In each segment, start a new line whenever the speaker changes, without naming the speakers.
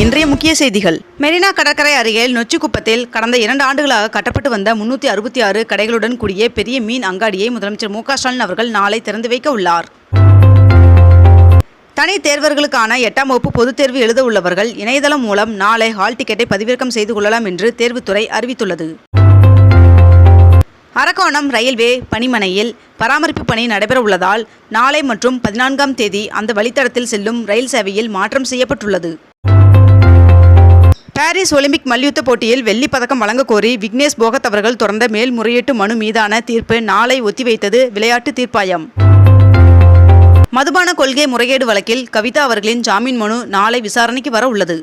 இன்றைய முக்கிய செய்திகள் மெரினா கடற்கரை அருகில் நொச்சிக்குப்பத்தில் கடந்த இரண்டு ஆண்டுகளாக கட்டப்பட்டு வந்த முன்னூற்றி அறுபத்தி ஆறு கடைகளுடன் கூடிய பெரிய மீன் அங்காடியை முதலமைச்சர் மு ஸ்டாலின் அவர்கள் நாளை திறந்து வைக்க உள்ளார் தனி தேர்வர்களுக்கான எட்டாம் வகுப்பு பொதுத் தேர்வு எழுத உள்ளவர்கள் இணையதளம் மூலம் நாளை ஹால் டிக்கெட்டை பதிவிறக்கம் செய்து கொள்ளலாம் என்று தேர்வுத்துறை அறிவித்துள்ளது அரக்கோணம் ரயில்வே பணிமனையில் பராமரிப்பு பணி நடைபெற உள்ளதால் நாளை மற்றும் பதினான்காம் தேதி அந்த வழித்தடத்தில் செல்லும் ரயில் சேவையில் மாற்றம் செய்யப்பட்டுள்ளது பாரிஸ் ஒலிம்பிக் மல்யுத்த போட்டியில் வெள்ளி பதக்கம் வழங்கக்கோரி விக்னேஷ் போகத் அவர்கள் தொடர்ந்த மேல்முறையீட்டு மனு மீதான தீர்ப்பு நாளை ஒத்திவைத்தது விளையாட்டு தீர்ப்பாயம் மதுபான கொள்கை முறைகேடு வழக்கில் கவிதா அவர்களின் ஜாமீன் மனு நாளை விசாரணைக்கு வர உள்ளது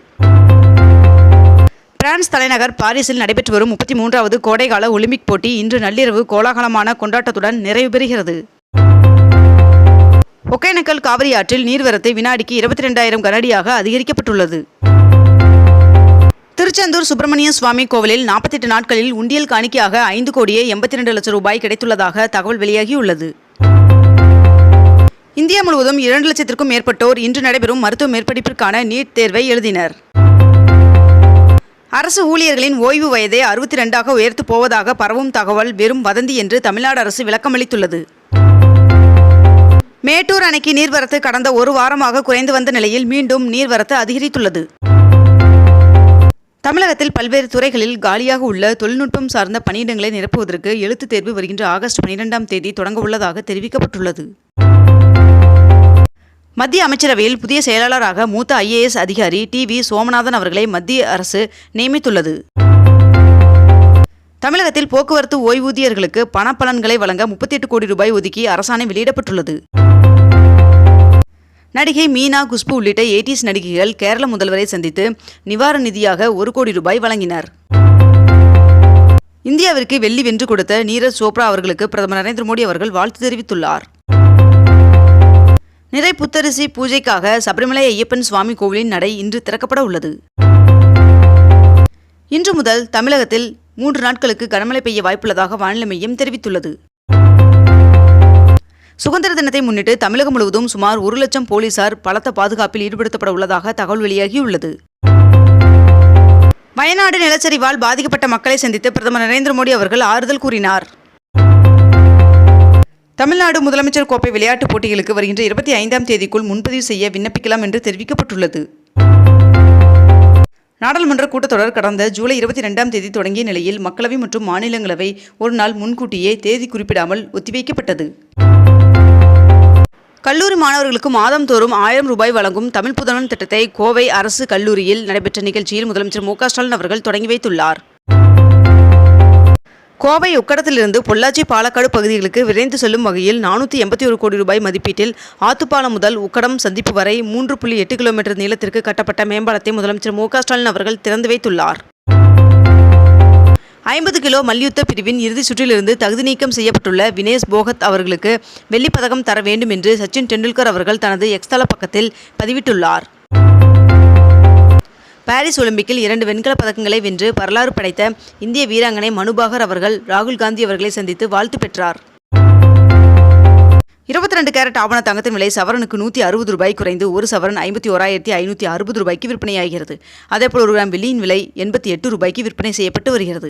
பிரான்ஸ் தலைநகர் பாரிஸில் நடைபெற்று வரும் முப்பத்தி மூன்றாவது கோடைகால ஒலிம்பிக் போட்டி இன்று நள்ளிரவு கோலாகலமான கொண்டாட்டத்துடன் நிறைவு பெறுகிறது ஒகேனக்கல் காவிரி ஆற்றில் நீர்வரத்து வினாடிக்கு இருபத்தி ரெண்டாயிரம் கனடியாக அதிகரிக்கப்பட்டுள்ளது திருச்செந்தூர் சுப்பிரமணிய சுவாமி கோவிலில் நாற்பத்தெட்டு நாட்களில் உண்டியல் காணிக்கையாக ஐந்து கோடியே எண்பத்தி ரெண்டு லட்சம் ரூபாய் கிடைத்துள்ளதாக தகவல் வெளியாகியுள்ளது இந்தியா முழுவதும் இரண்டு லட்சத்திற்கும் மேற்பட்டோர் இன்று நடைபெறும் மருத்துவ மேற்படிப்பிற்கான நீட் தேர்வை எழுதினர் அரசு ஊழியர்களின் ஓய்வு வயதை அறுபத்தி ரெண்டாக உயர்த்து போவதாக பரவும் தகவல் வெறும் வதந்தி என்று தமிழ்நாடு அரசு விளக்கமளித்துள்ளது மேட்டூர் அணைக்கு நீர்வரத்து கடந்த ஒரு வாரமாக குறைந்து வந்த நிலையில் மீண்டும் நீர்வரத்து அதிகரித்துள்ளது தமிழகத்தில் பல்வேறு துறைகளில் காலியாக உள்ள தொழில்நுட்பம் சார்ந்த பணியிடங்களை நிரப்புவதற்கு எழுத்துத் தேர்வு வருகின்ற ஆகஸ்ட் பனிரெண்டாம் தேதி தொடங்க உள்ளதாக தெரிவிக்கப்பட்டுள்ளது மத்திய அமைச்சரவையில் புதிய செயலாளராக மூத்த ஐஏஎஸ் அதிகாரி டி வி சோமநாதன் அவர்களை மத்திய அரசு நியமித்துள்ளது தமிழகத்தில் போக்குவரத்து ஓய்வூதியர்களுக்கு பணப்பலன்களை வழங்க முப்பத்தி எட்டு கோடி ரூபாய் ஒதுக்கி அரசாணை வெளியிடப்பட்டுள்ளது நடிகை மீனா குஷ்பு உள்ளிட்ட எயிட்டிஸ் நடிகைகள் கேரள முதல்வரை சந்தித்து நிவாரண நிதியாக ஒரு கோடி ரூபாய் வழங்கினர் இந்தியாவிற்கு வெள்ளி வென்று கொடுத்த நீரஜ் சோப்ரா அவர்களுக்கு பிரதமர் நரேந்திர மோடி அவர்கள் வாழ்த்து தெரிவித்துள்ளார் நிறை புத்தரிசி பூஜைக்காக சபரிமலை ஐயப்பன் சுவாமி கோவிலின் நடை இன்று திறக்கப்பட உள்ளது இன்று முதல் தமிழகத்தில் மூன்று நாட்களுக்கு கனமழை பெய்ய வாய்ப்புள்ளதாக வானிலை மையம் தெரிவித்துள்ளது சுதந்திர தினத்தை முன்னிட்டு தமிழகம் முழுவதும் சுமார் ஒரு லட்சம் போலீசார் பலத்த பாதுகாப்பில் ஈடுபடுத்தப்பட உள்ளதாக தகவல் வெளியாகியுள்ளது வயநாடு நிலச்சரிவால் பாதிக்கப்பட்ட மக்களை சந்தித்து பிரதமர் நரேந்திர மோடி அவர்கள் ஆறுதல் கூறினார் தமிழ்நாடு முதலமைச்சர் கோப்பை விளையாட்டுப் போட்டிகளுக்கு வருகின்ற இருபத்தி ஐந்தாம் தேதிக்குள் முன்பதிவு செய்ய விண்ணப்பிக்கலாம் என்று தெரிவிக்கப்பட்டுள்ளது நாடாளுமன்ற கூட்டத்தொடர் கடந்த ஜூலை இருபத்தி ரெண்டாம் தேதி தொடங்கிய நிலையில் மக்களவை மற்றும் மாநிலங்களவை ஒரு நாள் முன்கூட்டியே தேதி குறிப்பிடாமல் ஒத்திவைக்கப்பட்டது கல்லூரி மாணவர்களுக்கு தோறும் ஆயிரம் ரூபாய் வழங்கும் தமிழ் புதனன் திட்டத்தை கோவை அரசு கல்லூரியில் நடைபெற்ற நிகழ்ச்சியில் முதலமைச்சர் மு ஸ்டாலின் அவர்கள் தொடங்கி வைத்துள்ளார் கோவை உக்கடத்திலிருந்து பொள்ளாச்சி பாலக்காடு பகுதிகளுக்கு விரைந்து செல்லும் வகையில் நானூற்றி எண்பத்தி ஒரு கோடி ரூபாய் மதிப்பீட்டில் ஆத்துப்பாலம் முதல் உக்கடம் சந்திப்பு வரை மூன்று புள்ளி எட்டு கிலோமீட்டர் நீளத்திற்கு கட்டப்பட்ட மேம்பாலத்தை முதலமைச்சர் மு ஸ்டாலின் அவர்கள் திறந்து வைத்துள்ளார் ஐம்பது கிலோ மல்யுத்த பிரிவின் இறுதி சுற்றிலிருந்து தகுதி நீக்கம் செய்யப்பட்டுள்ள வினேஷ் போகத் அவர்களுக்கு வெள்ளிப் பதக்கம் தர வேண்டும் என்று சச்சின் டெண்டுல்கர் அவர்கள் தனது எக்ஸ்தல பக்கத்தில் பதிவிட்டுள்ளார் பாரிஸ் ஒலிம்பிக்கில் இரண்டு வெண்கலப் பதக்கங்களை வென்று வரலாறு படைத்த இந்திய வீராங்கனை மனுபாகர் அவர்கள் ராகுல் காந்தி அவர்களை சந்தித்து வாழ்த்து பெற்றார் இருபத்தி ரெண்டு கேரட் ஆவண தங்கத்தின் விலை சவரனுக்கு நூற்றி அறுபது ரூபாய் குறைந்து ஒரு சவரன் ஐம்பத்தி ஓராயிரத்தி ஐநூற்றி அறுபது ரூபாய்க்கு விற்பனையாகிறது அதேபோல் ஒரு கிராம் வெள்ளியின் விலை எண்பத்தி எட்டு ரூபாய்க்கு விற்பனை செய்யப்பட்டு வருகிறது